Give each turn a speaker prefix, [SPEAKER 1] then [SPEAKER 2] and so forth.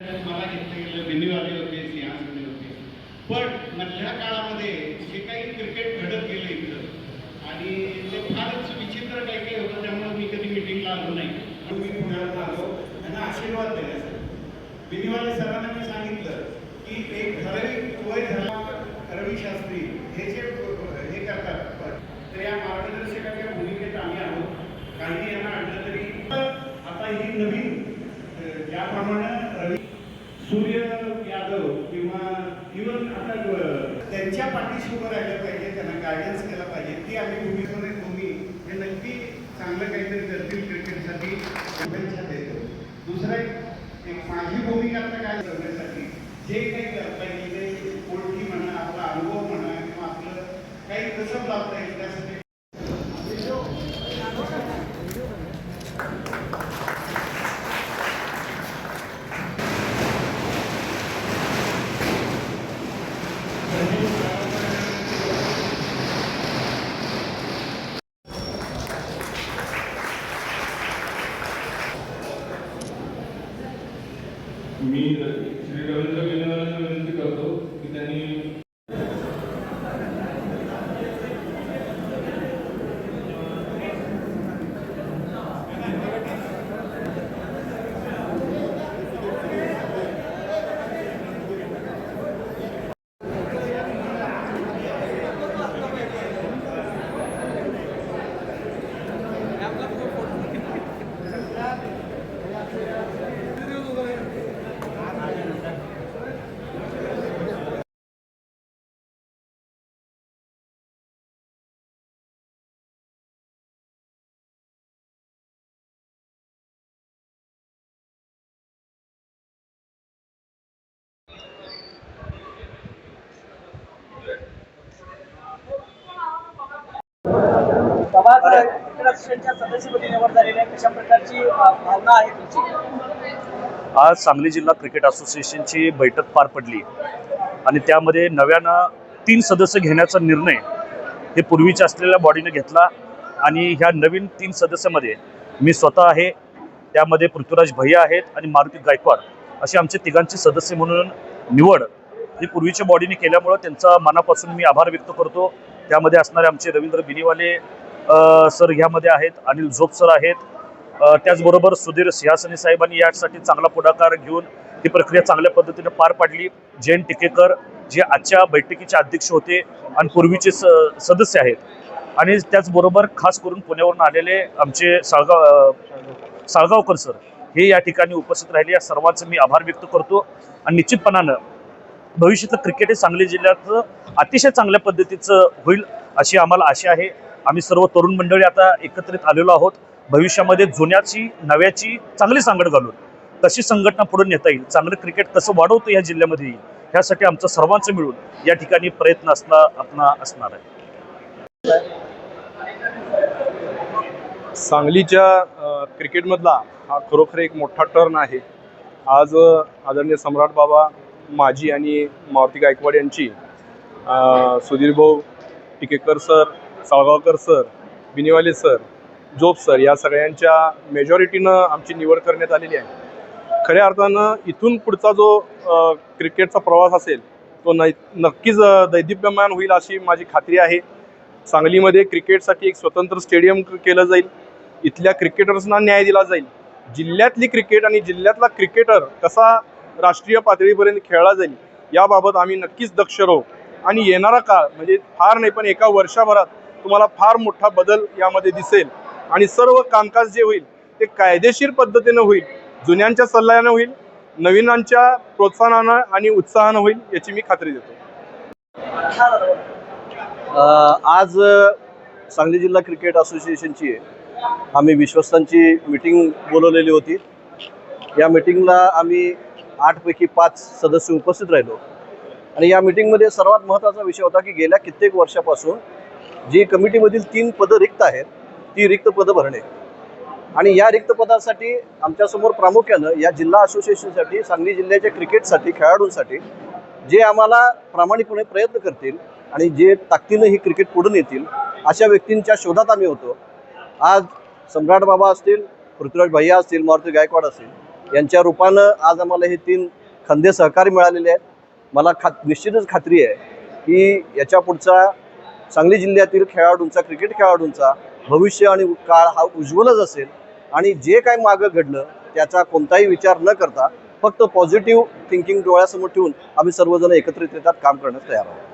[SPEAKER 1] मला घेतलं गेलं बिनीवाले होते सिंहासने होते. पण मधल्या काळामध्ये जे काही क्रिकेट घडत गेलं इथं आणि ते फारच विचित्र काही काही होतं त्यामुळे मी कधी मिटिंगला आलो नाही. म्हणून मी पुण्याला आलो त्यांना आशीर्वाद देण्यासाठी. बिनीवाले सरांना मी सांगितलं की एक ठराविक वय झाला रवी शास्त्री हे जे हे करतात. तर या मार्गदर्शकाच्या भूमिकेत आम्ही आहोत काही यांना आणलं तरी आता ही नवीन ज्याप्रमाणे रवी इव्हन आता त्यांच्या पाठीशी उभं राहिलं पाहिजे त्यांना गायडन्स केला पाहिजे. ती आम्ही भूमिकेमध्ये तुम्ही हे नक्की चांगलं काहीतरी करतील क्रिकेटसाठी शुभेच्छा देतो दुसरं एक एक माझी भूमिका आता काय करण्यासाठी जे काही करता येईल ते ओळखी म्हणा आपला अनुभव म्हणा किंवा आपलं काही कसं लावता येईल त्यासाठी
[SPEAKER 2] मी श्री रवींद्र गेलेवारांना विनंती करतो की त्यांनी
[SPEAKER 3] समाज क्रिकेट असोसिएशनच्या सदस्यपदी निवड झालेली आहे कशा प्रकारची अ, भावना आहे तुमची
[SPEAKER 4] आज सांगली जिल्हा क्रिकेट असोसिएशनची बैठक पार पडली. आणि त्यामध्ये नव्यानं तीन सदस्य घेण्याचा निर्णय हे पूर्वीच्या असलेल्या बॉडीने घेतला. आणि ह्या नवीन तीन सदस्यामध्ये मी स्वतः आहे. त्यामध्ये पृथ्वीराज भैया आहेत आणि मारुती गायकवाड असे आमचे तिघांचे सदस्य म्हणून निवड ही पूर्वीच्या बॉडीने केल्यामुळं त्यांचा मनापासून मी आभार व्यक्त करतो. त्यामध्ये असणारे आमचे रवींद्र बिनीवाले सर ह्यामध्ये आहेत अनिल झोप सर आहेत. त्याचबरोबर सुधीर सिंहासनी साहेबांनी यासाठी चांगला पुढाकार घेऊन ही प्रक्रिया चांगल्या पद्धतीने पार पाडली. जयंत टिकेकर जे आजच्या बैठकीचे अध्यक्ष होते आणि पूर्वीचे स सदस्य आहेत. आणि त्याचबरोबर खास करून पुण्यावरून आलेले आमचे साळगाव साळगावकर सर हे या ठिकाणी उपस्थित राहिले. या सर्वांचं मी आभार व्यक्त करतो. आणि निश्चितपणानं भविष्याचं क्रिकेट हे सांगली जिल्ह्याचं अतिशय चांगल्या पद्धतीचं होईल अशी आम्हाला आशा आहे. आम्ही सर्व तरुण मंडळी आता एकत्रित आलेलो आहोत. भविष्यामध्ये जुन्याची नव्याची चांगली सांगड घालून कशी संघटना पुढे नेता येईल. चांगलं क्रिकेट कसं वाढवतं या जिल्ह्यामध्ये येईल ह्यासाठी आमचं सर्वांचं मिळून या ठिकाणी प्रयत्न असला आपला असणार आहे.
[SPEAKER 5] सांगलीच्या क्रिकेटमधला हा खरोखर एक मोठा टर्न आहे. आज आदरणीय सम्राट बाबा माजी आणि मारुती गायकवाड यांची Sudhir Bhau Tikekar sir Salgaonkar sir Biniwale sir जोब सर या सगळ्यांच्या मेजॉरिटीनं आमची निवड करण्यात आलेली आहे. खऱ्या अर्थानं इथून पुढचा जो क्रिकेटचा प्रवास असेल तो नै नक्कीच दैदिप्यमान होईल अशी माझी खात्री आहे. सांगलीमध्ये क्रिकेटसाठी एक स्वतंत्र स्टेडियम केलं जाईल. इथल्या क्रिकेटर्सना न्याय दिला जाईल. जिल्ह्यातली क्रिकेट आणि जिल्ह्यातला क्रिकेटर कसा राष्ट्रीय पातळीपर्यंत खेळला जाईल याबाबत आम्ही नक्कीच दक्ष राहू. आणि येणारा काळ म्हणजे फार नाही पण एका वर्षभरात तुम्हाला फार मोठा बदल यामध्ये दिसेल. आणि सर्व कामकाज जे होईल ते कायदेशीर पद्धतीनं होईल जुन्यांच्या सल्ल्यानं होईल नवीनांच्या प्रोत्साहनानं आणि उत्साहानं होईल याची मी खात्री देतो.
[SPEAKER 6] आज सांगली जिल्हा क्रिकेट असोसिएशनची आम्ही विश्वस्तांची मीटिंग बोलवलेली होती. या मीटिंगला आम्ही आठपैकी पाच सदस्य उपस्थित राहिलो. आणि या मीटिंगमध्ये सर्वात महत्त्वाचा विषय होता की गेल्या कित्येक वर्षापासून जी कमिटीमधील तीन पदं रिक्त आहेत ती रिक्त पदं भरणे. आणि या रिक्त पदासाठी आमच्यासमोर प्रामुख्यानं या जिल्हा असोसिएशनसाठी सांगली जिल्ह्याच्या क्रिकेटसाठी खेळाडूंसाठी जे आम्हाला प्रामाणिकपणे प्रयत्न करतील आणि जे ताकदीनं ही क्रिकेट पुढे नेतील अशा व्यक्तींच्या शोधात आम्ही होतो. आज सम्राट बाबा असतील पृथ्वीराज भैया असतील मारुती गायकवाड असतील यांच्या रूपानं आज आम्हाला हे तीन खंदे सहकारी मिळालेले आहेत. मला खात निश्चितच खात्री आहे की याच्या पुढचा सांगली जिल्ह्यातील खेळाडूंचा क्रिकेट खेळाडूंचा भविष्य आणि काळ हा उज्ज्वलच असेल. आणि जे काय मागं घडलं त्याचा कोणताही विचार न करता फक्त पॉझिटिव्ह थिंकिंग डोळ्यासमोर ठेवून आम्ही सर्वजण एकत्रित येतात काम करण्यास तयार आहोत.